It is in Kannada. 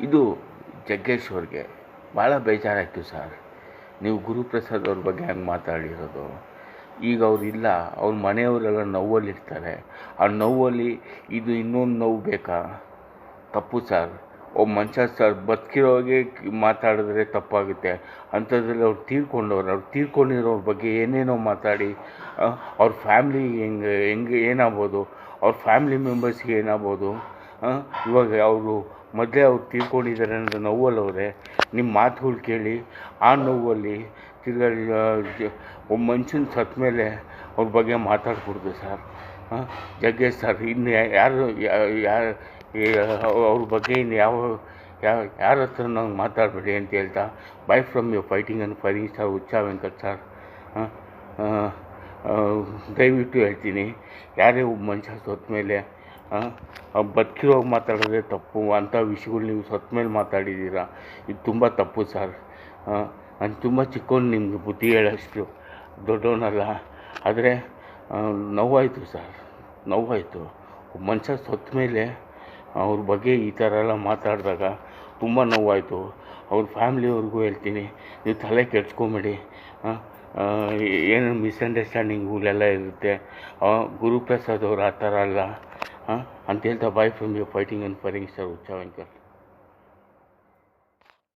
ಇದು ಜಗ್ಗೇಶ್ ಭಾಳ ಬೇಜಾರಾಯಿತು ಸರ್. ನೀವು ಗುರುಪ್ರಸಾದ್ ಅವ್ರ ಬಗ್ಗೆ ಹಂಗೆ ಮಾತಾಡಿರೋದು. ಈಗ ಅವ್ರು ಇಲ್ಲ, ಅವ್ರ ಮನೆಯವರೆಲ್ಲ ನೋವಲ್ಲಿರ್ತಾರೆ. ಆ ನೋವಲ್ಲಿ ಇದು ಇನ್ನೊಂದು ನೋವು ಬೇಕಾ? ತಪ್ಪು ಸರ್. ಒಬ್ಬ ಮನುಷ್ಯ ಸರ್ ಬದುಕಿರೋಗೆ ಮಾತಾಡಿದ್ರೆ ತಪ್ಪಾಗುತ್ತೆ. ಅಂಥದ್ರಲ್ಲಿ ಅವ್ರು ತೀರ್ಕೊಂಡವ್ರು, ಅವ್ರು ತೀರ್ಕೊಂಡಿರೋರ ಬಗ್ಗೆ ಏನೇನೋ ಮಾತಾಡಿ ಅವ್ರ ಫ್ಯಾಮ್ಲಿ ಹೆಂಗೆ ಹೆಂಗೆ ಏನಾಗ್ಬೋದು? ಅವ್ರ ಫ್ಯಾಮ್ಲಿ ಮೆಂಬರ್ಸ್ಗೆ ಏನಾಗ್ಬೋದು? ಇವಾಗ ಅವರು ಮೊದಲೇ ಅವ್ರು ತೀರ್ಕೊಂಡಿದ್ದಾರೆ ಅನ್ನೋ ನೋವಲ್ಲವ್ರೆ ನಿಮ್ಮ ಮಾತುಗಳು ಕೇಳಿ ಆ ನೋವಲ್ಲಿ ತಿರ್ಗಾ ಜ- ಒಬ್ಬ ಮನುಷ್ಯನ ಸತ್ತ ಮೇಲೆ ಅವ್ರ ಬಗ್ಗೆ ಮಾತಾಡ್ಬಿಡ್ದು ಸರ್. ಆ, ಜಗ್ಗೇಶ್ ಸರ್ ಇನ್ನು ಯಾರು ಯಾರು ಅವ್ರ ಬಗ್ಗೆ ಇನ್ನು ಯಾವ ಯಾವ ಯಾರ ಹತ್ರ ನಂಗೆ ಮಾತಾಡಬೇಡಿ ಅಂತ ಹೇಳ್ತಾ bye from you fighting and firing star Uchcha Venkat sir. ದಯವಿಟ್ಟು ಹೇಳ್ತೀನಿ ಯಾರೇ ಒಬ್ಬ ಮನುಷ್ಯ ಸತ್ತ ಮೇಲೆ ಬದುಕಿರೋವಾಗ ಮಾತಾಡೋದೇ ತಪ್ಪು ಅಂಥ ವಿಷಯಗಳು ನೀವು ಸತ್ತ ಮೇಲೆ ಮಾತಾಡಿದ್ದೀರ? ಇದು ತುಂಬ ತಪ್ಪು ಸರ್. ನಾನು ತುಂಬ ಚಿಕ್ಕವನು ನಿಮ್ಗೆ ಬುದ್ಧಿ ಹೇಳೋಷ್ಟು ದೊಡ್ಡವನಲ್ಲ. ಆದರೆ ನೋವಾಯಿತು ಸರ್. ನೋವಾಯಿತು. ಮನುಷ್ಯ ಸತ್ತ ಮೇಲೆ ಅವ್ರ ಬಗ್ಗೆ ಈ ಥರ ಎಲ್ಲ ಮಾತಾಡಿದಾಗ ತುಂಬ ನೋವಾಯಿತು. ಅವ್ರ ಫ್ಯಾಮ್ಲಿಯವ್ರಿಗೂ ಹೇಳ್ತೀನಿ, ನೀವು ತಲೆ ಕೆಡ್ಸ್ಕೊಂಬೇಡಿ. ಏನು ಮಿಸ್ಅಂಡರ್ಸ್ಟ್ಯಾಂಡಿಂಗ್ಗಳೆಲ್ಲ ಇರುತ್ತೆ. ಗುರುಪ್ರಸಾದ್ ಅವರು ಆ ಥರ ಅಲ್ಲ. ಅಂತ ಹೇಳ್ತಾ boy from you fighting and firing star Uchcha Venkat